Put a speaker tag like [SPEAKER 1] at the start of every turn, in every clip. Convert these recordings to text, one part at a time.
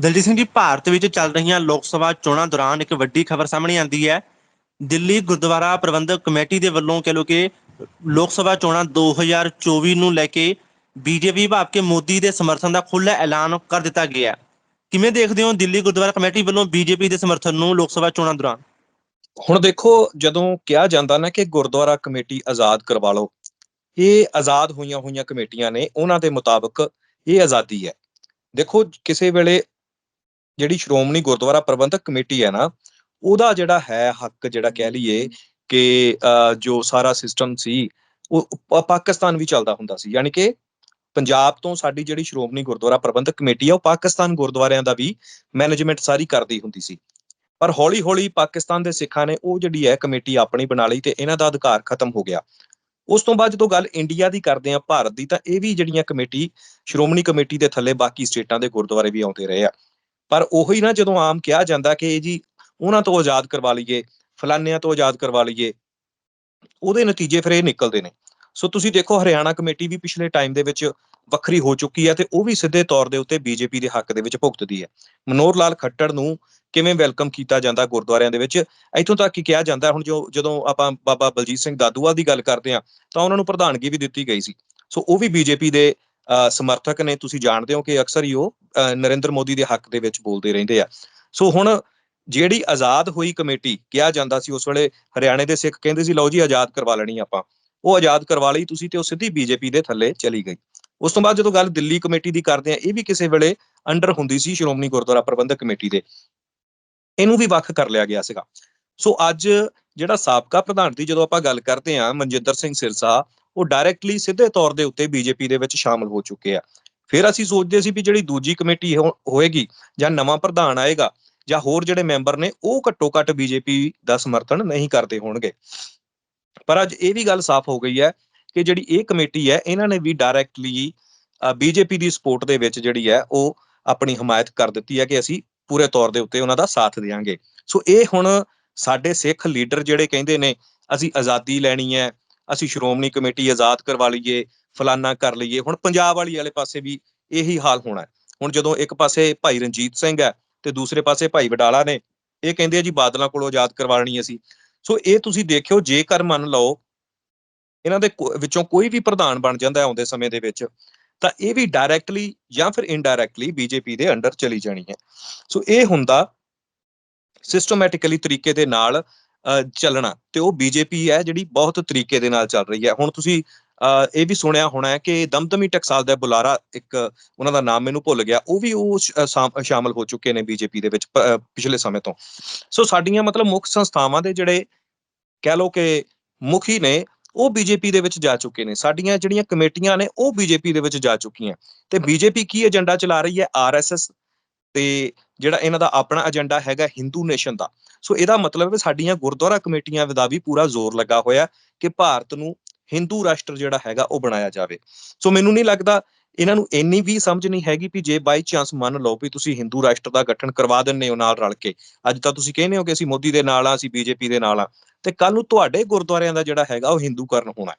[SPEAKER 1] ਦਲਜੀਤ ਸਿੰਘ ਜੀ, ਭਾਰਤ ਵਿੱਚ ਚੱਲ ਰਹੀਆਂ ਲੋਕ ਸਭਾ ਚੋਣਾਂ ਦੌਰਾਨ ਇੱਕ ਵੱਡੀ ਖਬਰ ਸਾਹਮਣੇ ਆਂਦੀ ਹੈ। ਦਿੱਲੀ ਗੁਰਦੁਆਰਾ ਪ੍ਰਬੰਧਕ ਕਮੇਟੀ ਦੇ ਵੱਲੋਂ ਕਹਿ ਲੋ ਕਿ ਲੋਕ ਸਭਾ ਚੋਣਾਂ 2024 ਨੂੰ ਲੈ ਕੇ ਬੀਜੇਪੀ ਭਾਵ ਕੇ ਮੋਦੀ ਦੇ ਸਮਰਥਨ ਦਾ ਖੁੱਲ੍ਹਾ ਐਲਾਨ ਕਰ ਦਿੱਤਾ ਗਿਆ ਕਿਵੇਂ ਦੇਖਦੇ ਹੋ ਦਿੱਲੀ ਗੁਰਦੁਆਰਾ ਕਮੇਟੀ ਵੱਲੋਂ ਬੀਜੇਪੀ ਦੇ ਸਮਰਥਨ ਨੂੰ ਲੋਕ ਸਭਾ ਚੋਣਾਂ ਦੌਰਾਨ?
[SPEAKER 2] ਹੁਣ ਦੇਖੋ, ਜਦੋਂ ਕਿਹਾ ਜਾਂਦਾ ਨਾ ਕਿ ਗੁਰਦੁਆਰਾ ਕਮੇਟੀ ਆਜ਼ਾਦ ਕਰਵਾ ਲਓ, ਇਹ ਆਜ਼ਾਦ ਹੋਈਆਂ ਹੋਈਆਂ ਕਮੇਟੀਆਂ ਨੇ, ਉਹਨਾਂ ਦੇ ਮੁਤਾਬਕ ਇਹ ਆਜ਼ਾਦੀ ਹੈ। ਦੇਖੋ, ਕਿਸੇ ਵੇਲੇ ਜਿਹੜੀ ਸ਼੍ਰੋਮਣੀ ਗੁਰਦੁਆਰਾ ਪ੍ਰਬੰਧਕ ਕਮੇਟੀ ਹੈ ਨਾ ਉਹਦਾ ਜਿਹੜਾ ਹੈ ਹੱਕ ਜਿਹੜਾ ਕਹਿ ਲਈਏ ਕਿ ਜੋ ਸਾਰਾ ਸਿਸਟਮ ਸੀ ਉਹ ਪਾਕਿਸਤਾਨ ਵੀ ਚੱਲਦਾ ਹੁੰਦਾ ਸੀ। ਯਾਨੀ ਕਿ ਪੰਜਾਬ ਤੋਂ ਸਾਡੀ ਜਿਹੜੀ ਸ਼੍ਰੋਮਣੀ ਗੁਰਦੁਆਰਾ ਪ੍ਰਬੰਧਕ ਕਮੇਟੀ ਆ ਉਹ ਪਾਕਿਸਤਾਨ ਗੁਰਦੁਆਰਿਆਂ ਦਾ ਵੀ ਮੈਨੇਜਮੈਂਟ ਸਾਰੀ ਕਰਦੀ ਹੁੰਦੀ ਸੀ। ਪਰ ਹੌਲੀ-ਹੌਲੀ ਪਾਕਿਸਤਾਨ ਦੇ ਸਿੱਖਾਂ ਨੇ ਉਹ ਜਿਹੜੀ ਹੈ ਕਮੇਟੀ ਆਪਣੀ ਬਣਾ ਲਈ ਤੇ ਇਹਨਾਂ ਦਾ ਅਧਿਕਾਰ ਖਤਮ ਹੋ ਗਿਆ। ਉਸ ਤੋਂ ਬਾਅਦ ਜਦੋਂ ਗੱਲ ਇੰਡੀਆ ਦੀ ਕਰਦੇ ਆ ਭਾਰਤ ਦੀ ਤਾਂ ਇਹ ਵੀ ਜਿਹੜੀਆਂ ਕਮੇਟੀ ਸ਼੍ਰੋਮਣੀ ਕਮੇਟੀ ਦੇ ਥੱਲੇ ਬਾਕੀ ਸਟੇਟਾਂ ਦੇ ਗੁਰਦੁਆਰੇ ਵੀ ਆਉਂਦੇ ਰਹੇ ਆ। ਪਰ ਉਹੀ ਨਾ ਜਦੋਂ ਆਮ ਕਿਹਾ ਜਾਂਦਾ ਕਿ ਇਹ ਜੀ ਉਹਨਾਂ ਤੋਂ ਆਜ਼ਾਦ ਕਰਵਾ ਲਈਏ, ਫਲਾਨਿਆਂ ਤੋਂ ਆਜ਼ਾਦ ਕਰਵਾ ਲਈਏ, ਉਹਦੇ ਨਤੀਜੇ ਫਿਰ ਇਹ ਨਿਕਲਦੇ ਨੇ। ਸੋ ਤੁਸੀਂ ਦੇਖੋ ਹਰਿਆਣਾ ਕਮੇਟੀ ਵੀ ਪਿਛਲੇ ਟਾਈਮ ਦੇ ਵਿੱਚ ਵੱਖਰੀ ਹੋ ਚੁੱਕੀ ਹੈ ਤੇ ਉਹ ਵੀ ਸਿੱਧੇ ਤੌਰ ਦੇ ਉੱਤੇ ਬੀਜੇਪੀ ਦੇ ਹੱਕ ਦੇ ਵਿੱਚ ਭੁਗਤਦੀ ਹੈ। ਮਨੋਹਰ ਲਾਲ ਖੱਟੜ ਨੂੰ ਕਿਵੇਂ ਵੈਲਕਮ ਕੀਤਾ ਜਾਂਦਾ ਗੁਰਦੁਆਰਿਆਂ ਦੇ ਵਿੱਚ? ਇੱਥੋਂ ਤੱਕ ਕਿ ਕਿਹਾ ਜਾਂਦਾ ਹੁਣ ਜੋ ਜਦੋਂ ਆਪਾਂ ਬਾਬਾ ਬਲਜੀਤ ਸਿੰਘ ਦਾਦੂਵਾਲ ਦੀ ਗੱਲ ਕਰਦੇ ਆ ਤਾਂ ਉਹਨਾਂ ਨੂੰ ਪ੍ਰਧਾਨਗੀ ਵੀ ਦਿੱਤੀ ਗਈ ਸੀ। ਸੋ ਉਹ ਵੀ ਬੀਜੇਪੀ ਦੇ ਸਮਰਥਕ ਨੇ, ਤੁਸੀਂ ਜਾਣਦੇ ਹੋ ਕਿ ਅਕਸਰ ਹੀ ਉਹ ਨਰਿੰਦਰ ਮੋਦੀ ਦੇ ਹੱਕ ਦੇ ਵਿੱਚ ਬੋਲਦੇ ਰਹਿੰਦੇ ਆ। ਸੋ ਹੁਣ ਜਿਹੜੀ ਆਜ਼ਾਦ ਹੋਈ ਕਮੇਟੀ ਕਿਹਾ ਜਾਂਦਾ ਸੀ, ਉਸ ਵੇਲੇ ਹਰਿਆਣੇ ਦੇ ਸਿੱਖ ਕਹਿੰਦੇ ਸੀ, ਲਓ ਜੀ ਆਜ਼ਾਦ ਕਰਵਾ ਲੈਣੀ ਆਪਾਂ। ਉਹ ਆਜ਼ਾਦ ਕਰਵਾ ਲਈ ਤੁਸੀਂ ਤੇ ਉਹ ਸਿੱਧੀ ਬੀਜੇਪੀ ਦੇ ਥੱਲੇ ਚਲੀ ਗਈ। ਉਸ ਤੋਂ ਬਾਅਦ ਜਦੋਂ ਗੱਲ ਦਿੱਲੀ ਕਮੇਟੀ ਦੀ ਕਰਦੇ ਆ, ਇਹ ਵੀ ਕਿਸੇ ਵੇਲੇ ਅੰਡਰ ਹੁੰਦੀ ਸੀ ਸ਼੍ਰੋਮਣੀ ਗੁਰਦੁਆਰਾ ਪ੍ਰਬੰਧਕ ਕਮੇਟੀ ਦੇ। ਇਹਨੂੰ ਵੀ ਵੱਖ ਕਰ ਲਿਆ ਗਿਆ ਸੀਗਾ। ਸੋ ਅੱਜ ਜਿਹੜਾ ਸਾਬਕਾ ਪ੍ਰਧਾਨ ਦੀ ਜਦੋਂ ਆਪਾਂ ਗੱਲ ਕਰਦੇ ਆ, ਮਨਜਿੰਦਰ ਸਿੰਘ ਸਿਰਸਾ ਉਹ ਡਾਇਰੈਕਟਲੀ ਸਿੱਧੇ ਤੌਰ ਦੇ ਉੱਤੇ ਬੀਜੇਪੀ ਦੇ ਵਿੱਚ ਸ਼ਾਮਲ ਹੋ ਚੁੱਕੇ ਆ। ਫਿਰ ਅਸੀਂ ਸੋਚਦੇ ਸੀ ਵੀ ਜਿਹੜੀ ਦੂਜੀ ਕਮੇਟੀ ਹੋ- ਹੋਏਗੀ ਜਾਂ ਨਵਾਂ ਪ੍ਰਧਾਨ ਆਏਗਾ ਜਾਂ ਹੋਰ ਜਿਹੜੇ ਮੈਂਬਰ ਨੇ, ਉਹ ਘੱਟੋ ਘੱਟ ਬੀਜੇਪੀ ਦਾ ਸਮਰਥਨ ਨਹੀਂ ਕਰਦੇ ਹੋਣਗੇ। ਪਰ ਅੱਜ ਇਹ ਵੀ ਗੱਲ ਸਾਫ਼ ਹੋ ਗਈ ਹੈ ਕਿ ਜਿਹੜੀ ਇਹ ਕਮੇਟੀ ਹੈ, ਇਹਨਾਂ ਨੇ ਵੀ ਡਾਇਰੈਕਟਲੀ ਬੀਜੇਪੀ ਦੀ ਸਪੋਰਟ ਦੇ ਵਿੱਚ ਜਿਹੜੀ ਹੈ, ਉਹ ਆਪਣੀ ਹਮਾਇਤ ਕਰ ਦਿੱਤੀ ਹੈ ਕਿ ਅਸੀਂ ਪੂਰੇ ਤੌਰ ਦੇ ਉੱਤੇ ਉਹਨਾਂ ਦਾ ਸਾਥ ਦੇਵਾਂਗੇ ਸੋ ਇਹ ਹੁਣ ਸਾਡੇ ਸਿੱਖ ਲੀਡਰ ਜਿਹੜੇ ਕਹਿੰਦੇ ਨੇ, ਅਸੀਂ ਆਜ਼ਾਦੀ ਲੈਣੀ ਹੈ ਅਸੀਂ ਸ਼੍ਰੋਮਣੀ ਕਮੇਟੀ ਆਜ਼ਾਦ ਕਰਵਾ ਲਈਏ, ਫਲਾਨਾ ਕਰ ਲਈਏ, ਹੁਣ ਪੰਜਾਬ ਵਾਲੀ ਵਾਲੇ ਪਾਸੇ ਵੀ ਇਹੀ ਹਾਲ ਹੋਣਾ ਹੁਣ ਜਦੋਂ ਇੱਕ ਪਾਸੇ ਭਾਈ ਰਣਜੀਤ ਸਿੰਘ ਹੈ ਤੇ ਦੂਸਰੇ ਪਾਸੇ ਭਾਈ ਵਡਾਲਾ ਨੇ, ਇਹ ਕਹਿੰਦੇ ਆ ਜੀ ਬਾਦਲਾਂ ਕੋਲੋਂ ਆਜ਼ਾਦ ਕਰਵਾਣੀ ਅਸੀਂ। ਸੋ ਇਹ ਤੁਸੀਂ ਦੇਖਿਓ, ਜੇਕਰ ਮੰਨ ਲਓ ਇਹਨਾਂ ਦੇ ਕੋ- ਵਿੱਚੋਂ ਕੋਈ ਵੀ ਪ੍ਰਧਾਨ ਬਣ ਜਾਂਦਾ ਆਉਂਦੇ ਸਮੇਂ ਦੇ ਵਿੱਚ, ਤਾਂ ਇਹ ਵੀ ਡਾਇਰੈਕਟਲੀ ਜਾਂ ਫਿਰ ਇਨਡਾਇਰੈਕਟਲੀ ਬੀਜੇਪੀ ਦੇ ਅੰਡਰ ਚਲੀ ਜਾਣੀ ਹੈ। ਸੋ ਇਹ ਹੁੰਦਾ ਸਿਸਟਮੈਟਿਕਲੀ ਤਰੀਕੇ ਦੇ ਨਾਲ ਚੱਲਣਾ ਤੇ ਉਹ ਬੀਜੇਪੀ ਹੈ ਜਿਹੜੀ ਬਹੁਤ ਤਰੀਕੇ ਦੇ ਨਾਲ ਚੱਲ ਰਹੀ ਹੈ। ਹੁਣ ਤੁਸੀਂ ਇਹ ਵੀ ਸੁਣਿਆ ਹੋਣਾ ਹੈ ਕਿ ਦਮਦਮੀ ਟਕਸਾਲ ਦਾ ਬੁਲਾਰਾ ਇੱਕ ਉਹਨਾਂ ਦਾ ਨਾਮ ਮੈਨੂੰ ਭੁੱਲ ਗਿਆ। ਉਹ ਵੀ ਉਹ ਸ਼- ਸ਼ਾਮਲ ਹੋ ਚੁੱਕੇ ਨੇ ਬੀਜੇਪੀ ਦੇ ਵਿੱਚ ਪਿਛਲੇ ਸਮੇਂ ਤੋਂ। ਸੋ ਸਾਡੀਆਂ ਮਤਲਬ ਮੁੱਖ ਸੰਸਥਾਵਾਂ ਦੇ ਜਿਹੜੇ ਕਹਿ ਲਓ ਕਿ ਮੁਖੀ ਨੇ, ਉਹ ਬੀਜੇਪੀ ਦੇ ਵਿੱਚ ਜਾ ਚੁੱਕੇ ਨੇ। ਸਾਡੀਆਂ ਜਿਹੜੀਆਂ ਕਮੇਟੀਆਂ ਨੇ, ਉਹ ਬੀਜੇਪੀ ਦੇ ਵਿੱਚ ਜਾ ਚੁੱਕੀਆਂ। ਤੇ ਬੀਜੇਪੀ ਕੀ ਏਜੰਡਾ ਚਲਾ ਰਹੀ ਹੈ? ਆਰਐਸਐਸ ਤੇ ਜਿਹੜਾ ਇਹਨਾਂ ਦਾ ਆਪਣਾ ਏਜੰਡਾ ਹੈਗਾ ਹਿੰਦੂ ਨੇਸ਼ਨ ਦਾ। ਸੋ ਇਹਦਾ ਮਤਲਬ ਹੈ ਸਾਡੀਆਂ ਗੁਰਦੁਆਰਾ ਕਮੇਟੀਆਂ ਦਾ ਵੀ ਪੂਰਾ ਜ਼ੋਰ ਲੱਗਾ ਹੋਇਆ ਕਿ ਭਾਰਤ ਨੂੰ ਹਿੰਦੂ ਰਾਸ਼ਟਰ ਜਿਹੜਾ ਹੈਗਾ ਉਹ ਬਣਾਇਆ ਜਾਵੇ। ਸੋ ਮੈਨੂੰ ਨਹੀਂ ਲੱਗਦਾ ਇਹਨਾਂ ਨੂੰ ਇੰਨੀ ਵੀ ਸਮਝ ਨਹੀਂ ਹੈਗੀ ਵੀ ਜੇ ਬਾਈ ਚਾਂਸ ਮੰਨ ਲਓ ਵੀ ਤੁਸੀਂ ਹਿੰਦੂ ਰਾਸ਼ਟਰ ਦਾ ਗਠਨ ਕਰਵਾ ਦਿੰਨੇ ਹੋ ਨਾਲ ਰਲ ਕੇ, ਅੱਜ ਤਾਂ ਤੁਸੀਂ ਕਹਿੰਦੇ ਹੋ ਕਿ ਅਸੀਂ ਮੋਦੀ ਦੇ ਨਾਲ ਆ ਅਸੀਂ ਬੀਜੇਪੀ ਦੇ ਨਾਲ ਆ ਤੇ ਕੱਲ ਨੂੰ ਤੁਹਾਡੇ ਗੁਰਦੁਆਰਿਆਂ ਦਾ ਜਿਹੜਾ ਹੈਗਾ ਉਹ ਹਿੰਦੂਕਰਨ ਹੋਣਾ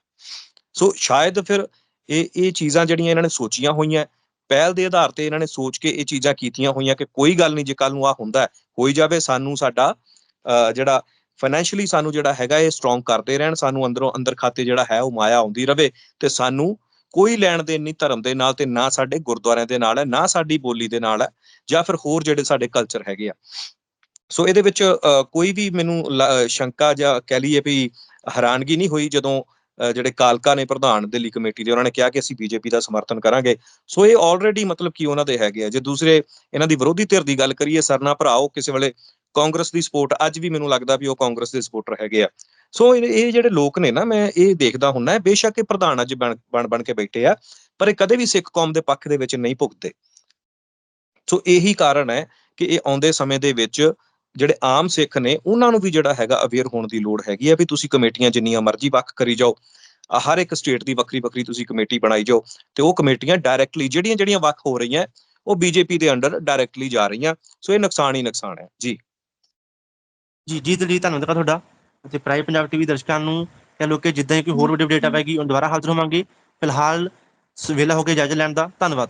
[SPEAKER 2] ਸੋ ਸ਼ਾਇਦ ਫਿਰ ਇਹ ਇਹ ਚੀਜ਼ਾਂ ਜਿਹੜੀਆਂ ਇਹਨਾਂ ਨੇ ਸੋਚੀਆਂ ਹੋਈਆਂ ਪਹਿਲ ਦੇ ਆਧਾਰ ਤੇ ਇਹਨਾਂ ਨੇ ਸੋਚ ਕੇ ਇਹ ਚੀਜ਼ਾਂ ਕੀਤੀਆਂ ਹੋਈਆਂ ਕਿ ਕੋਈ ਗੱਲ ਨਹੀਂ ਜੇ ਕੱਲ ਨੂੰ ਆ ਹੁੰਦਾ ਹੋਈ ਜਾਵੇ ਸਾਨੂੰ ਸਾਡਾ ਜਿਹੜਾ ਫਾਈਨੈਂਸ਼ੀਅਲੀ ਸਾਨੂੰ ਜਿਹੜਾ ਹੈਗਾ ਇਹ ਸਟਰੋਂਗ ਕਰਦੇ ਰਹਿਣ ਸਾਨੂੰ ਅੰਦਰੋਂ ਅੰਦਰ ਖਾਤੇ ਜਿਹੜਾ ਹੈ ਉਹ ਮਾਇਆ ਆਉਂਦੀ ਰਵੇ ਤੇ ਸਾਨੂੰ ਕੋਈ ਲੈਣ ਦੇਣ ਨਹੀਂ ਧਰਮ ਦੇ ਨਾਲ ਤੇ ਨਾ ਸਾਡੇ ਗੁਰਦੁਆਰਿਆਂ ਦੇ ਨਾਲ ਹੈ ਨਾ ਸਾਡੀ ਬੋਲੀ ਦੇ ਨਾਲ ਹੈ ਜਾਂ ਫਿਰ ਹੋਰ ਜਿਹੜੇ ਸਾਡੇ ਕਲਚਰ ਹੈਗੇ ਆ। ਸੋ ਇਹਦੇ ਵਿੱਚ ਅਹ, ਕੋਈ ਵੀ ਮੈਨੂੰ ਲ- ਸ਼ੰਕਾ ਜਾਂ ਕਹਿ ਲਈਏ ਵੀ ਹੈਰਾਨਗੀ ਨਹੀਂ ਹੋਈ ਜਦੋਂ ਜਿਹੜੇ ਕਾਲਕਾ ਨੇ ਪ੍ਰਧਾਨ ਦਿੱਲੀ ਕਮੇਟੀ ਦੇ, ਉਹਨਾਂ ਨੇ ਕਿਹਾ ਕਿ ਅਸੀਂ ਬੀਜੇਪੀ ਦਾ ਸਮਰਥਨ ਕਰਾਂਗੇ। ਸੋ ਇਹ ਆਲਰੇਡੀ ਮਤਲਬ ਕਿ ਉਹਨਾਂ ਦੇ ਹੈਗੇ ਆ। ਜੇ ਦੂਸਰੇ ਇਹਨਾਂ ਦੀ ਵਿਰੋਧੀ ਧਿਰ ਦੀ ਗੱਲ ਕਰੀਏ, ਸਰਨਾ ਭਰਾਓ, ਕਿਸੇ ਵੇਲੇ ਕਾਂਗਰਸ ਦੀ ਸਪੋਰਟ, ਅੱਜ ਵੀ ਮੈਨੂੰ ਲੱਗਦਾ ਵੀ ਉਹ ਕਾਂਗਰਸ ਦੇ ਸਪੋਰਟਰ ਹੈਗੇ ਆ। ਸੋ ਇਹ ਜਿਹੜੇ ਲੋਕ ਨੇ ਨਾ, ਮੈਂ ਇਹ ਦੇਖਦਾ ਹੁੰਨਾ ਬੇਸ਼ੱਕ ਇਹ ਪ੍ਰਧਾਨ ਅੱਜ ਬਣ ਬਣ ਬਣ ਕੇ ਬੈਠੇ ਆ, ਪਰ ਇਹ ਕਦੇ ਵੀ ਸਿੱਖ ਕੌਮ ਦੇ ਪੱਖ ਦੇ ਵਿੱਚ ਨਹੀਂ ਭੁਗਤੇ ਸੋ ਇਹੀ ਕਾਰਨ ਹੈ ਕਿ ਇਹ ਆਉਂਦੇ ਸਮੇਂ ਦੇ ਵਿੱਚ ਜਿਹੜੇ ਆਮ ਸਿੱਖ ਨੇ ਉਹਨਾਂ ਨੂੰ ਵੀ ਜਿਹੜਾ ਹੈਗਾ ਅਵੇਅਰ ਹੋਣ ਦੀ ਲੋੜ ਹੈਗੀ ਆ ਵੀ ਤੁਸੀਂ ਕਮੇਟੀਆਂ ਜਿੰਨੀਆਂ ਮਰਜ਼ੀ ਵੱਖ ਕਰੀ ਜਾਓ। ਹਰ ਇੱਕ ਸਟੇਟ ਦੀ ਵੱਖਰੀ ਵੱਖਰੀ ਤੁਸੀਂ ਕਮੇਟੀ ਬਣਾਈ ਜਾਓ ਤੇ ਉਹ ਕਮੇਟੀਆਂ ਡਾਇਰੈਕਟਲੀ ਜਿਹੜੀਆਂ ਜਿਹੜੀਆਂ ਵੱਖ ਹੋ ਰਹੀਆਂ ਉਹ ਬੀਜੇਪੀ ਦੇ ਅੰਡਰ ਡਾਇਰੈਕਟਲੀ ਜਾ ਰਹੀਆਂ। ਸੋ ਇਹ ਨੁਕਸਾਨ ਹੀ ਨੁਕਸਾਨ ਹੈ। ਜੀ।
[SPEAKER 1] ਜੀ ਜੀ ਦਲਜੀਤ ਧੰਨਵਾਦ ਤੁਹਾਡਾ। ਅਤੇ ਪ੍ਰਾਈ ਪੰਜਾਬ ਟੀਵੀ ਦਰਸ਼ਕਾਂ ਨੂੰ ਕਹ ਲੋ ਕਿ ਜਿੱਦਾਂ ਹੀ ਕੋਈ ਹੋਰ ਵੀਡੀਓ ਅਪਡੇਟ ਆਵੇਗੀ ਉਹ ਦੁਬਾਰਾ ਹਾਜ਼ਰ ਹੋਵਾਂਗੇ। ਫਿਲਹਾਲ ਸ- ਵਿਹਲਾ ਹੋ ਕੇ ਇਜਾਜ਼ਤ ਲੈਣ ਦਾ। ਧੰਨਵਾਦ।